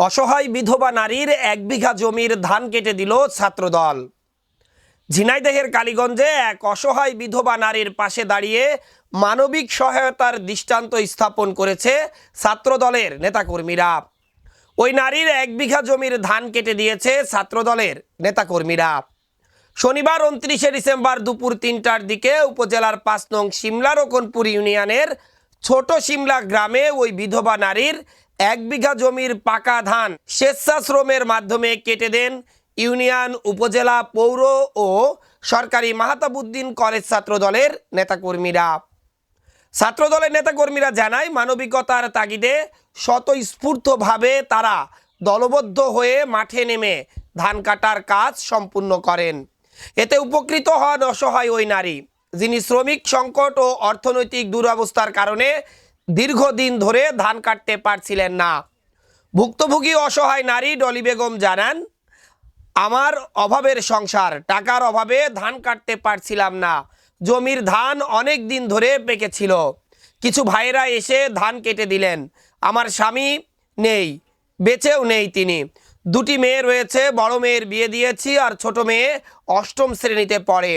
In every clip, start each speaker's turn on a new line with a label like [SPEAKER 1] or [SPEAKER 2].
[SPEAKER 1] অসহায় বিধবা নারীর এক বিঘা জমির ধান কেটে দিল ছাত্রদল। ঝিনাইদহের কালীগঞ্জে এক অসহায় বিধবা নারীর পাশে দাঁড়িয়ে মানবিক সহায়তার দৃষ্টান্ত স্থাপন করেছে ছাত্রদলের নেতাকর্মীরা। ওই নারীর এক বিঘা জমির ধান কেটে দিয়েছে ছাত্রদলের নেতাকর্মীরা। শনিবার উনত্রিশে ডিসেম্বর দুপুর তিনটার দিকে উপজেলার পাঁচ নং সিমলা রকনপুর ইউনিয়নের ছোট সিমলা গ্রামে ওই বিধবা নারীর এক বিঘা জমির পাকা ধান স্বেচ্ছাশ্রমের মাধ্যমে কেটে দেন ইউনিয়ন, উপজেলা, পৌর ও সরকারি মাহাতাবুদ্দিন কলেজ ছাত্র দলের নেতাকর্মীরা। ছাত্রদলের নেতাকর্মীরা জানায়, মানবিকতার তাগিদে স্বতঃস্ফূর্তভাবে তারা দলবদ্ধ হয়ে মাঠে নেমে ধান কাটার কাজ সম্পূর্ণ করেন। এতে উপকৃত হন অসহায় ওই নারী, যিনি শ্রমিক সংকট ও অর্থনৈতিক দুরবস্থার কারণে দীর্ঘদিন ধরে ধান কাটতে পারছিলেন না। ভুক্তভোগী অসহায় নারী ডলি বেগম জানান, আমার অভাবের সংসার, টাকার অভাবে ধান কাটতে পারছিলাম না। জমির ধান অনেক দিন ধরে পেকেছিল কিছু ভাইয়েরা এসে ধান কেটে দিলেন। আমার স্বামী নেই, বেঁচেও নেই তিনি। দুটি মেয়ে রয়েছে, বড় মেয়ের বিয়ে দিয়েছি আর ছোট মেয়ে অষ্টম শ্রেণীতে পড়ে।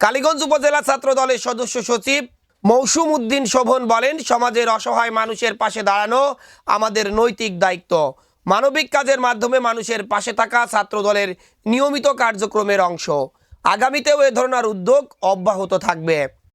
[SPEAKER 1] কালীগঞ্জ উপজেলা ছাত্র দলের সদস্য সচিব মৌসুম উদ্দিন শোভন বলেন, সমাজের অসহায় মানুষের পাশে দাঁড়ানো আমাদের নৈতিক দায়িত্ব। মানবিক কাজের মাধ্যমে মানুষের পাশে থাকা ছাত্রদলের নিয়মিত কার্যক্রমের অংশ। আগামীতেও এ ধরনের উদ্যোগ অব্যাহত থাকবে।